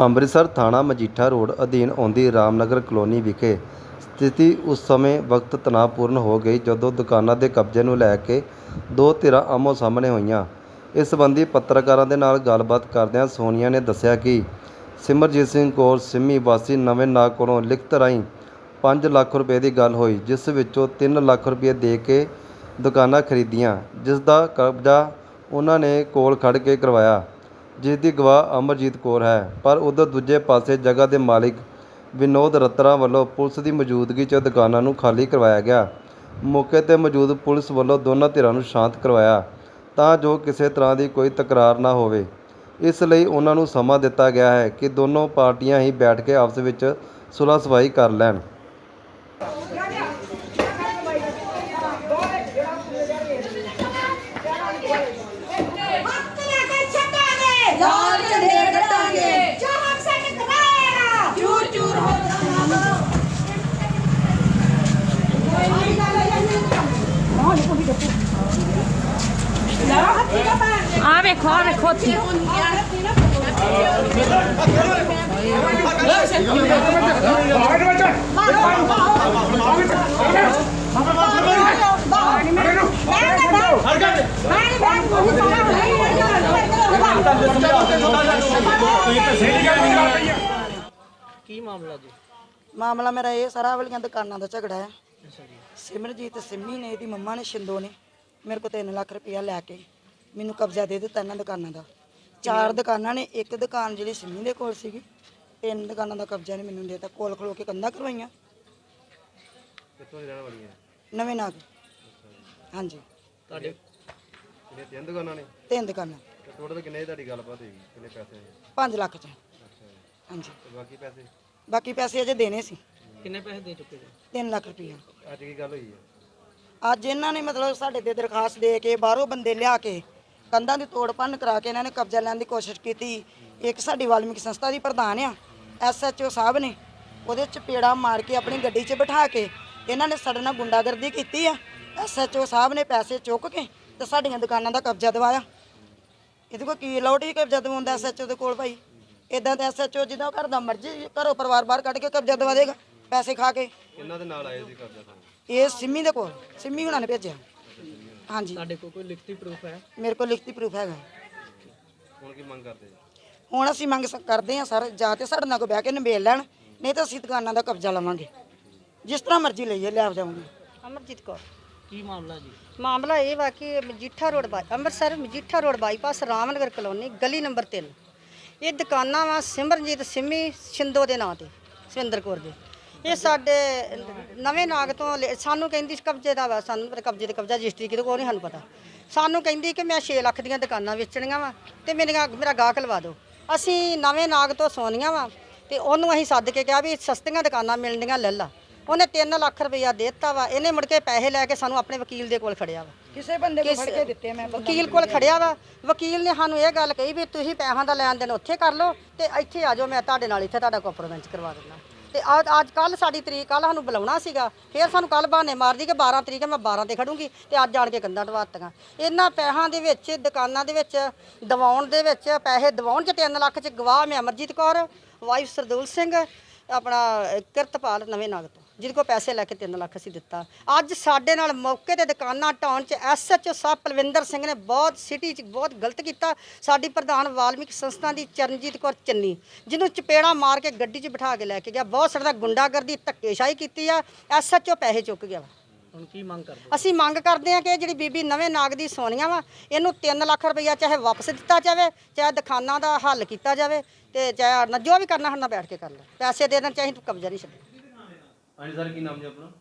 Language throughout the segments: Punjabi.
ਅੰਮ੍ਰਿਤਸਰ ਥਾਣਾ ਮਜੀਠਾ ਰੋਡ ਅਧੀਨ ਆਉਂਦੀ ਰਾਮਨਗਰ ਕਲੋਨੀ ਵਿਖੇ ਸਥਿਤੀ ਉਸ ਸਮੇਂ ਵਕਤ ਤਣਾਅਪੂਰਨ ਹੋ ਗਈ ਜਦੋਂ ਦੁਕਾਨਾਂ ਦੇ ਕਬਜ਼ੇ ਨੂੰ ਲੈ ਕੇ ਦੋ ਧਿਰਾਂ ਆਮੋ ਸਾਹਮਣੇ ਹੋਈਆਂ। ਇਸ ਸੰਬੰਧੀ ਪੱਤਰਕਾਰਾਂ ਦੇ ਨਾਲ ਗੱਲਬਾਤ ਕਰਦਿਆਂ ਸੋਨੀਆ ਨੇ ਦੱਸਿਆ ਕਿ ਸਿਮਰਜੀਤ ਸਿੰਘ ਕੌਰ ਸਿੰਮੀ ਵਾਸੀ ਨਵੇਂ ਨਾਗ ਕੋਲੋਂ ਲਿਖਤ ਰਾਹੀਂ 5 ਲੱਖ ਰੁਪਏ ਦੀ ਗੱਲ ਹੋਈ, ਜਿਸ ਵਿੱਚੋਂ 3 ਲੱਖ ਰੁਪਏ ਦੇ ਕੇ ਦੁਕਾਨਾਂ ਖਰੀਦੀਆਂ ਜਿਸ ਦਾ ਕਬਜ਼ਾ ਉਹਨਾਂ ਨੇ ਕੋਲ ਖੜ ਕੇ ਕਰਵਾਇਆ। ਜਿਸ ਦੀ ਗਵਾਹ ਅਮਰਜੀਤ ਕੌਰ ਹੈ। ਪਰ ਉਧਰ ਦੂਜੇ ਪਾਸੇ ਜਗ੍ਹਾ ਦੇ ਮਾਲਿਕ ਵਿਨੋਦ ਰੱਤਰਾ ਵੱਲੋਂ ਪੁਲਿਸ ਦੀ ਮੌਜੂਦਗੀ 'ਚ ਦੁਕਾਨਾਂ ਨੂੰ ਖਾਲੀ ਕਰਵਾਇਆ ਗਿਆ। ਮੌਕੇ ਤੇ ਮੌਜੂਦ ਪੁਲਿਸ ਵੱਲੋਂ ਦੋਨਾਂ ਧਿਰਾਂ ਨੂੰ ਸ਼ਾਂਤ ਕਰਵਾਇਆ ਤਾਂ ਜੋ ਕਿਸੇ ਤਰ੍ਹਾਂ ਦੀ ਕੋਈ ਤਕਰਾਰ ਨਾ ਹੋਵੇ। ਇਸ ਲਈ ਉਹਨਾਂ ਨੂੰ ਸਮਾਂ ਦਿੱਤਾ ਗਿਆ ਹੈ ਕਿ ਦੋਨੋਂ ਪਾਰਟੀਆਂ ਹੀ ਬੈਠ ਕੇ ਆਪਸ ਵਿੱਚ ਸੁਲਹ ਸਫ਼ਾਈ ਕਰ ਲੈਣ ਹੱਥ ਨਾ ਕਰ ਛੱਡਾਂਗੇ ਲਾਲ ਝੰਡੇ ਗੱਡਾਂਗੇ ਜੋ ਹੱਕ ਸਾਡੇ ਕਰਾਏਗਾ ਚੂਰ ਚੂਰ ਹੋ ਜਾਣਾ। ਆ ਵੇਖੋ ਆ ਵੇਖੋ ਉੱਥੇ। ਕੀ ਮਾਮਲਾ ਜੀ? ਮਾਮਲਾ ਮੇਰਾ ਇਹ ਸਾਰਾ ਵਾਲੀਆਂ ਦੁਕਾਨਾਂ ਦਾ ਝਗੜਾ ਹੈ। ਸਿਮਰਜੀਤ ਸਿੰਮੀ ਨੇ ਇਹਦੀ ਮੰਮਾ ਨੇ ਸ਼ਿੰਦੋ ਨੇ ਮੇਰੇ ਕੋਲ 3 ਲੱਖ ਰੁਪਇਆ ਲੈ ਕੇ ਮੈਨੂੰ ਕਬਜ਼ਾ ਦੇ ਦਿੱਤਾ ਇਹਨਾਂ ਦੁਕਾਨਾਂ ਦਾ। ਚਾਰ ਦੁਕਾਨਾਂ ਨੇ ਇੱਕ ਦੁਕਾਨ ਜਿਹੜੀ ਸਿੰਮੀ ਦੇ ਕੋਲ ਸੀਗੀ ਤਿੰਨ ਦੁਕਾਨਾਂ ਦਾ ਕਬਜ਼ਾ ਨੇ ਮੈਨੂੰ ਦੇ ਦਿੱਤਾ ਕੋਲ ਖਲੋ ਕੇ ਕੰਧਾਂ ਕਰਵਾਈਆਂ। ਕਿੱਥੋਂ ਦੀ ਰਹਿਣ ਵਾਲੀ ਹੈ? ਨਵੇਂ ਨਾਗ ਹਾਂਜੀ। ਤੁਹਾਡੇ? ਕਿੰਨੇ ਤਿੰਨ ਦੁਕਾਨਾਂ ਨੇ? ਤਿੰਨ ਦੁਕਾਨਾਂ। ਟੋਟਲ ਕਿੰਨੇ ਤੁਹਾਡੀ ਗੱਲਬਾਤ ਹੋਈ? ਕਿੰਨੇ ਪੈਸੇ? 5 ਲੱਖ ਚ। ਹਾਂਜੀ। ਤੇ ਬਾਕੀ ਪੈਸੇ? ਬਾਕੀ ਪੈਸੇ ਅਜੇ ਦੇਣੇ ਸੀ। ਕਿੰਨੇ ਪੈਸੇ ਦੇ ਚੁੱਕੇ ਜੀ? 3 ਲੱਖ ਰੁਪਇਆ ਅੱਜ ਕੀ ਗੱਲ ਹੋਈ ਹੈ ਅੱਜ ਇਹਨਾਂ ਨੇ ਮਤਲਬ ਸਾਡੇ ਤੇ ਦਰਖਾਸਤ ਦੇ ਕੇ ਬਾਹਰੋਂ ਬੰਦੇ ਲਿਆ ਕੇ ਕੰਧਾਂ ਦੀ ਤੋੜ ਭੰਨ ਕਰਾ ਕੇ ਇਹਨਾਂ ਨੇ ਕਬਜ਼ਾ ਲੈਣ ਦੀ ਕੋਸ਼ਿਸ਼ ਕੀਤੀ। ਇੱਕ ਸਾਡੀ ਵਾਲਮੀਕ ਸੰਸਥਾ ਦੀ ਪ੍ਰਧਾਨ ਆ ਐਸਐਚਓ ਸਾਹਿਬ ਨੇ। ਉਹਦੇ ਚ ਪੇੜਾ ਮਾਰ ਕੇ ਆਪਣੀ ਗੱਡੀ 'ਚ ਬਿਠਾ ਕੇ ਇਹਨਾਂ ਨੇ ਸਾਡੇ ਨਾਲ ਗੁੰਡਾਗਰਦੀ ਕੀਤੀ ਆ। ਐਸਐਚਓ ਸਾਹਿਬ ਨੇ ਪੈਸੇ ਚੁੱਕ ਕੇ ਤੇ ਸਾਡੀਆਂ ਦੁਕਾਨਾਂ ਦਾ ਕਬਜ਼ਾ ਦਿਵਾਇਆ। ਇਹਦੇ ਕੋਲ ਕੀ ਲੋਟ ਹੀ ਕਬਜ਼ਾ ਦਿਵਾਉਂਦਾ ਐਸਐਚਓ ਦੇ ਕੋਲ ਭਾਈ? ਇਦਾਂ ਤਾਂ ਐਸਐਚਓ ਜਿਹਦਾ ਘਰ ਦਾ ਮਰਜ਼ੀ ਘਰੋਂ ਪਰਿਵਾਰ ਬਾਹਰ ਕੱਢ ਕੇ ਕਬਜ਼ਾ ਦਵਾ ਦੇਗਾ ਪੈਸੇ ਖਾ ਕੇ। ਕਿੰਨਾਂ ਦੇ ਨਾਲ ਆਏ ਸੀ ਕਬਜ਼ਾ ਤੋਂ ਇਹ ਸਿੰਮੀ ਦੇ ਕੋਲ ਸਿੰਮੀ ਹੁਣਾਂ ਨੇ ਭੇਜਿਆ। ਹਾਂਜੀ। ਤੁਹਾਡੇ ਕੋਲ ਕੋਈ ਲਿਖਤੀ ਪ੍ਰੂਫ ਹੈ? ਮੇਰੇ ਕੋਲ ਲਿਖਤੀ ਪ੍ਰੂਫ ਹੈਗਾ। ਹੁਣ ਕੀ ਮੰਗ ਕਰਦੇ ਹੁਣ ਅਸੀਂ ਮੰਗ ਸ- ਕਰਦੇ ਹਾਂ ਸਰ ਜਾਂ ਤੇ ਸਾਡੇ ਨਾਲ ਕੋਈ ਬਹਿ ਕੇ ਨਿਬੇੜ ਲੈਣ ਨਹੀਂ ਤਾਂ ਅਸੀਂ ਦੁਕਾਨਾਂ ਦਾ ਕਬਜ਼ਾ ਲਵਾਂਗੇ। ਜਿਸ ਤਰ੍ਹਾਂ ਮਰਜ਼ੀ ਲਈਏ ਲੈ ਜਾਵਾਂਗੇ ਅਮਰਜੀਤ ਕੌਰ। ਕੀ ਮਾਮਲਾ ਜੀ? ਮਾਮਲਾ ਇਹ ਵਾ ਕਿ ਮਜੀਠਾ ਰੋਡ ਬਾਈ Amritsar Majitha road bypass Ramnagar colony ਗਲੀ ਨੰਬਰ 3 ਇਹ ਦੁਕਾਨਾਂ ਵਾ ਸਿਮਰਨਜੀਤ ਸਿੰਮੀ ਸ਼ਿੰਦੋ ਦੇ ਨਾਂ ਤੇ, ਸਵਿੰਦਰ ਕੌਰ ਦੇ। ਇਹ ਸਾਡੇ ਨਵੇਂ ਨਾਗ ਤੋਂ ਲਿ- ਸਾਨੂੰ ਕਹਿੰਦੀ ਸੀ ਕਬਜ਼ੇ ਦਾ ਵਾ, ਸਾਨੂੰ ਮੇਰੇ ਕਬਜ਼ੇ ਤੇ ਕਬਜ਼ਾ ਰਜਿਸਟਰੀ ਕਿਤੇ ਕੋਈ ਨਹੀਂ ਸਾਨੂੰ ਪਤਾ। ਸਾਨੂੰ ਕਹਿੰਦੀ ਕਿ ਮੈਂ 6 ਲੱਖ ਦੀਆਂ ਦੁਕਾਨਾਂ ਵੇਚਣੀਆਂ ਵਾ ਤੇ ਮੇਰੀਆਂ ਮੇਰਾ ਗਾਹਕ ਲਵਾ ਦਿਓ। ਅਸੀਂ ਨਵੇਂ ਨਾਗ ਤੋਂ ਸੋਨੀਆਂ ਵਾ ਤੇ ਉਹਨੂੰ ਅਸੀਂ ਸੱਦ ਕੇ ਕਿਹਾ ਵੀ ਸਸਤੀਆਂ ਦੁਕਾਨਾਂ ਮਿਲਣੀਆਂ ਲੈ ਲਾ। ਉਹਨੇ 3 ਲੱਖ ਰੁਪਈਆ ਦੇ ਦਿੱਤਾ ਵਾ ਇਹਨੇ ਮੁੜ ਕੇ ਪੈਸੇ ਲੈ ਕੇ ਸਾਨੂੰ ਆਪਣੇ ਵਕੀਲ ਦੇ ਕੋਲ ਖੜਿਆ ਵਾ। ਕਿਸੇ ਬੰਦੇ ਕੋਲ ਫੜ ਕੇ ਦਿੱਤੇ ਮੈਂ ਵਕੀਲ ਕੋਲ ਖੜਿਆ ਵਾ। ਵਕੀਲ ਨੇ ਸਾਨੂੰ ਇਹ ਗੱਲ ਕਹੀ ਵੀ ਤੁਸੀਂ ਪੈਸਿਆਂ ਦਾ ਲੈਣ ਦੇਣ ਉੱਥੇ ਕਰ ਲਓ ਤੇ ਇੱਥੇ ਆ ਜਾਓ ਮੈਂ ਤੁਹਾਡੇ ਨਾਲ ਇੱਥੇ ਤੁਹਾਡਾ ਕੰਪਰੋਮਾਈਜ਼ ਕਰਵਾ ਦਿੰਦਾ। ਤੇ ਅੱਜ ਅੱਜ ਕੱਲ ਸਾਡੀ ਤਰੀਕ ਕੱਲ ਸਾਨੂੰ ਬੁਲਾਉਣਾ ਸੀਗਾ ਫਿਰ ਸਾਨੂੰ ਕੱਲ ਬਹਾਨੇ ਮਾਰਦੀ ਕਿ 12 ਤਰੀਕ ਮੈਂ 12 ਤੇ ਖੜੂੰਗੀ ਤੇ ਅੱਜ ਆਣ ਕੇ ਕੰਧਾਂ ਢਵਾਤੀਆਂ ਇਹਨਾਂ ਪੈਸਿਆਂ ਦੇ ਵਿੱਚ ਦੁਕਾਨਾਂ ਦੇ ਵਿੱਚ ਦਿਵਾਉਣ ਦੇ ਵਿੱਚ ਪੈਸੇ ਦਿਵਾਉਣ ਚ 3 ਲੱਖ ਚ ਗਵਾਹ ਮੈਂ ਅਮਰਜੀਤ ਕੌਰ ਵਾਈਫ ਸਰਦੂਲ ਸਿੰਘ ਆਪਣਾ ਕਿਰਤਪਾਲ ਨਵੇਂ ਨਾਗ ਤੋਂ ਜਿਹਦੇ ਕੋਲ ਪੈਸੇ ਲੈ ਕੇ 3 ਲੱਖ ਅਸੀਂ ਦਿੱਤਾ। ਅੱਜ ਸਾਡੇ ਨਾਲ ਮੌਕੇ ਤੇ ਦੁਕਾਨਾਂ ਢਾਉਣ ਚ ਐਸਐਚਓ ਸਾਹਿਬ ਪਲਵਿੰਦਰ ਸਿੰਘ ਨੇ ਬਹੁਤ ਸਿਟੀ ਚ ਬਹੁਤ ਗਲਤ ਕੀਤਾ। ਸਾਡੀ ਪ੍ਰਧਾਨ ਵਾਲਮੀਕ ਸੰਸਥਾ ਦੀ ਚਰਨਜੀਤ ਕੌਰ ਚੰਨੀ ਜਿਹਨੂੰ ਚਪੇੜਾ ਮਾਰ ਕੇ ਗੱਡੀ 'ਚ ਬਿਠਾ ਕੇ ਲੈ ਕੇ ਗਿਆ। ਬਹੁਤ ਸਾਡਾ ਗੁੰਡਾਗਰਦੀ ਧੱਕੇਸ਼ਾਹੀ ਕੀਤੀ ਆ। ਐਸਐਚਓ ਪੈਸੇ ਚੁੱਕ ਗਿਆ ਵਾ। ਹੁਣ ਕੀ ਮੰਗ ਕਰਦੇ ਅਸੀਂ ਮੰਗ ਕਰਦੇ ਹਾਂ ਕਿ ਜਿਹੜੀ ਬੀਬੀ ਨਵੇਂ ਨਾਗ ਦੀ ਸੋਨੀਆਂ ਵਾ ਇਹਨੂੰ 3 ਲੱਖ ਰੁਪਈਆ ਚਾਹੇ ਵਾਪਸ ਦਿੱਤਾ ਜਾਵੇ ਚਾਹੇ ਦੁਕਾਨਾਂ ਦਾ ਹੱਲ ਕੀਤਾ ਜਾਵੇ ਤੇ ਚਾਹੇ ਜੋ ਵੀ ਕਰਨਾ ਹੰਨਾ ਬੈਠ ਕੇ ਕਰ ਲੈ। ਪੈਸੇ ਦੇ ਦੇਣ ਚਾਹੇ ਤੂੰ ਕਬਜ਼ਾ ਨਹੀਂ ਛੱਡਣਾ। ਹਾਂਜੀ ਸਰ ਕੀ ਨਾਮ ਜੀ ਆਪਣਾ?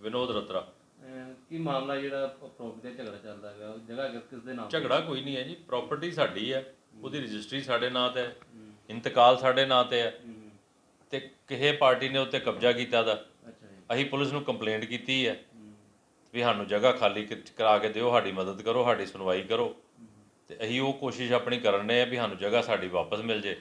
ਵਿਨੋਦ ਰਤਰਾ। ਅਹ ਕੀ ਮਾਮਲਾ ਜਿਹੜਾ ਪ੍ਰੋਪਰਟੀ ਦਾ ਝਗੜਾ ਚੱਲਦਾ ਹੈਗਾ? ਜਗ੍ਹਾ ਕਿਸ ਕਿਸ ਦੇ ਨਾਮ ਝਗੜਾ ਕੋਈ ਨਹੀਂ ਹੈ ਜੀ ਪ੍ਰਾਪਰਟੀ ਸਾਡੀ ਹੈ। ਉਹਦੀ ਰਜਿਸਟਰੀ ਸਾਡੇ ਨਾਂ ਤੇ ਹੈ। ਇੰਤਕਾਲ ਸਾਡੇ ਨਾਂ ਤੇ ਹੈ। ਤੇ ਕਿਸੇ ਪਾਰਟੀ ਨੇ ਉੱਤੇ ਕਬਜ਼ਾ ਕੀਤਾ ਦਾ। ਅੱਛਾ ਜੀ। ਅਸੀਂ ਪੁਲਿਸ ਨੂੰ ਕੰਪਲੇਂਟ ਕੀਤੀ ਹੈ। ਵੀ ਸਾਨੂੰ ਜਗ੍ਹਾ ਖਾਲੀ ਕ- ਕਰਾ ਕੇ ਦਿਓ ਸਾਡੀ ਮਦਦ ਕਰੋ ਸਾਡੀ ਸੁਣਵਾਈ ਕਰੋ। ਤੇ ਅਸੀਂ ਉਹ ਕੋਸ਼ਿਸ਼ ਆਪਣੀ ਕਰਨ ਰਹੇ ਆ ਵੀ ਸਾਨੂੰ ਜਗ੍ਹਾ ਸਾਡੀ ਵਾਪਸ ਮਿਲ ਜੇ।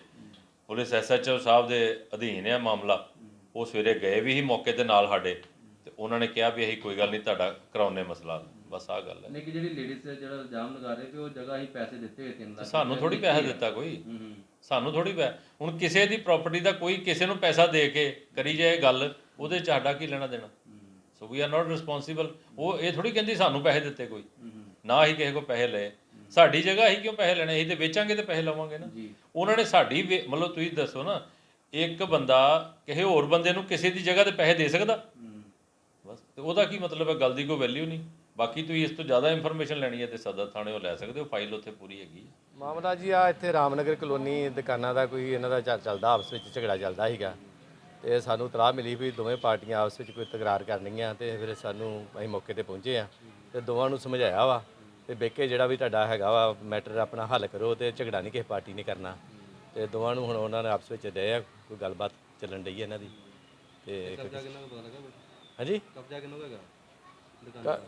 ਪੁਲਿਸ ਐਸਐਚਓ ਸਾਹਿਬ ਦੇ ਅਧੀਨ ਹੈ ਮਾਮਲਾ। ਉਹ ਸਵੇਰੇ ਗਏ ਵੀ ਸੀ ਮੌਕੇ ਤੇ ਨਾਲ ਸਾਡੇ ਤੇ ਉਹਨਾਂ ਨੇ ਕਿਹਾ ਵੀ ਅਸੀਂ ਕੋਈ ਗੱਲ ਨਹੀਂ ਤੁਹਾਡਾ ਕਰਾਉਨੇ ਮਸਲਾ। ਬਸ ਆਹ ਗੱਲ ਹੈ। ਨਹੀਂ ਕਿ ਜਿਹੜੀ ਲੇਡੀਜ਼ ਜਿਹੜਾ ਇਲਜ਼ਾਮ ਲਗਾ ਰਹੇ ਕਿ ਉਹ ਜਗ੍ਹਾ ਹੀ ਪੈਸੇ ਦਿੱਤੇ ਹੋਏ ਤਿੰਨ ਲੱਖ ਸਾਨੂੰ ਥੋੜੀ ਪੈਸਾ ਦਿੱਤਾ ਕੋਈ। ਹੂੰ ਹੂੰ। ਸਾਨੂੰ ਥੋੜੀ ਪੈ ਹੁਣ ਕਿਸੇ ਦੀ ਪ੍ਰਾਪਰਟੀ ਦਾ ਕੋਈ ਕਿਸੇ ਨੂੰ ਪੈਸਾ ਦੇ ਕੇ ਕਰੀ ਜਾਏ ਗੱਲ ਉਹਦੇ ਚ ਸਾਡਾ ਕੀ ਲੈਣਾ ਦੇਣਾ? ਸੋ ਵੀ ਆਰ ਨਾਟ ਰਿਸਪੌਂਸਿਬਲ ਉਹ ਇਹ ਥੋੜੀ ਕਹਿੰਦੀ ਸਾਨੂੰ ਪੈਸੇ ਦਿੱਤੇ ਕੋਈ। ਨਾ ਹੀ ਕਿਸੇ ਕੋ ਪੈਸੇ ਲਏ। ਸਾਡੀ ਜਗ੍ਹਾ ਹੀ ਕਿਉਂ ਪੈਸੇ ਲੈਣੇ? ਅਸੀਂ ਤੇ ਵੇਚਾਂਗੇ ਤੇ ਪੈਸੇ ਲਵਾਂਗੇ ਨਾ। ਉਹਨਾਂ ਨੇ ਸਾਡੀ ਮਤਲਬ ਤੁਸੀਂ ਦੱਸੋ ਨਾ ਇੱਕ ਬੰਦਾ ਕਿਸੇ ਹੋਰ ਬੰਦੇ ਨੂੰ ਕਿਸੇ ਦੀ ਜਗ੍ਹਾ ਤੇ ਪੈਸੇ ਦੇ ਸਕਦਾ? ਬਸ, ਤੇ ਉਹਦਾ ਕੀ ਮਤਲਬ ਹੈ? ਗੱਲ ਦੀ ਕੋਈ ਵੈਲਿਊ ਨਹੀਂ। ਬਾਕੀ ਤੁਸੀਂ ਇਸ ਤੋਂ ਜ਼ਿਆਦਾ ਇਨਫੋਰਮੇਸ਼ਨ ਲੈਣੀ ਹੈ ਤੇ ਸਦਰ ਥਾਣੇ ਉਹ ਲੈ ਸਕਦੇ ਹੋ। ਫਾਈਲ ਉੱਥੇ ਪੂਰੀ ਹੈਗੀ ਹੈ। ਮਾਮਲਾ ਜੀ ਆ ਇੱਥੇ ਰਾਮਨਗਰ ਕਲੋਨੀ ਦੁਕਾਨਾਂ ਦਾ ਕੋਈ ਇਹਨਾਂ ਦਾ ਚੱਲ- ਚੱਲਦਾ, ਆਪਸ ਵਿੱਚ ਝਗੜਾ ਚੱਲਦਾ ਸੀਗਾ। ਤੇ ਸਾਨੂੰ ਤਲਾਹ ਮਿਲੀ ਵੀ ਦੋਵੇਂ ਪਾਰਟੀਆਂ ਆਪਸ ਵਿੱਚ ਕੋਈ ਤਕਰਾਰ ਕਰਨੀਆਂ ਤੇ ਫਿਰ ਸਾਨੂੰ ਅਸੀਂ ਮੌਕੇ ਤੇ ਪਹੁੰਚੇ ਆ ਤੇ ਦੋਵਾਂ ਨੂੰ ਸਮਝਾਇਆ ਵਾ ਤੇ ਬੇਕੇ ਜਿਹੜਾ ਵੀ ਤੁਹਾਡਾ ਹੈਗਾ ਵਾ ਮੈਟਰ ਆਪਣਾ ਹੱਲ ਕਰੋ ਤੇ ਝਗੜਾ ਨਹੀਂ ਕਿਸੇ ਪਾਰਟੀ ਨੇ ਕਰਨਾ। ਤੇ ਦੋਵਾਂ ਨੂੰ ਹੁਣ ਉਹਨਾਂ ਨੇ ਆਪਸ ਵਿੱਚ ਡਏ ਆ ਕੋਈ ਗੱਲਬਾਤ ਚੱਲਣ ਡਈ ਹੈ ਇਹਨਾਂ ਦੀ। ਤੇ ਕਬਜ਼ਾ ਕਿੰਨਾ ਕੁ ਪਤਾ ਲੱਗਾ ਕੋਈ? ਹਾਂਜੀ? ਕਬਜ਼ਾ ਕਿੰਨਾ ਕੁ ਹੈਗਾ? ਦੁਕਾਨ ਕ-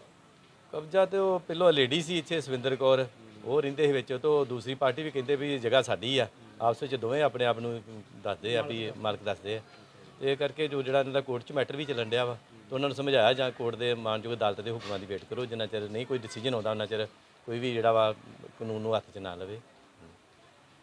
ਕਬਜ਼ਾ ਤੇ ਉਹ ਪਹਿਲੋਂ ਲੇਡੀ ਸੀ ਇੱਥੇ ਸਵਿੰਦਰ ਕੌਰ। ਉਹ ਰਹਿੰਦੇ ਸੀ ਵਿੱਚ ਤੇ ਦੂਸਰੀ ਪਾਰਟੀ ਵੀ ਕਹਿੰਦੇ ਵੀ ਇਹ ਜਗ੍ਹਾ ਸਾਡੀ ਆ। ਆਪਸ ਵਿੱਚ ਦੋਵੇਂ ਆਪਣੇ ਆਪ ਨੂੰ ਦੱਸਦੇ ਆ ਵੀ ਇਹ ਮਾਲਕ ਦੱਸਦੇ ਆ। ਤੇ ਇਹ ਕਰਕੇ ਜੋ ਜਿਹੜਾ ਇਹਨਾਂ ਦਾ ਕੋਰਟ 'ਚ ਮੈਟਰ ਵੀ ਚੱਲਣ ਡਿਆ ਵਾ ਤੇ ਉਹਨਾਂ ਨੂੰ ਸਮਝਾਇਆ ਜਾਂ ਕੋਰਟ ਦੇ ਮਾਨਯੋਗ ਅਦਾਲਤ ਦੇ ਹੁਕਮਾਂ ਦੀ ਵੇਟ ਕਰੋ ਜਿੰਨਾ ਚਿਰ ਨਹੀਂ ਕੋਈ ਡਿਸੀਜਨ ਆਉਂਦਾ ਉਹਨਾਂ ਚਿਰ ਕੋਈ ਵੀ ਜਿਹੜਾ ਵਾ ਕਾਨੂੰਨ ਨੂੰ ਹੱਥ 'ਚ ਨਾ ਲਵੇ।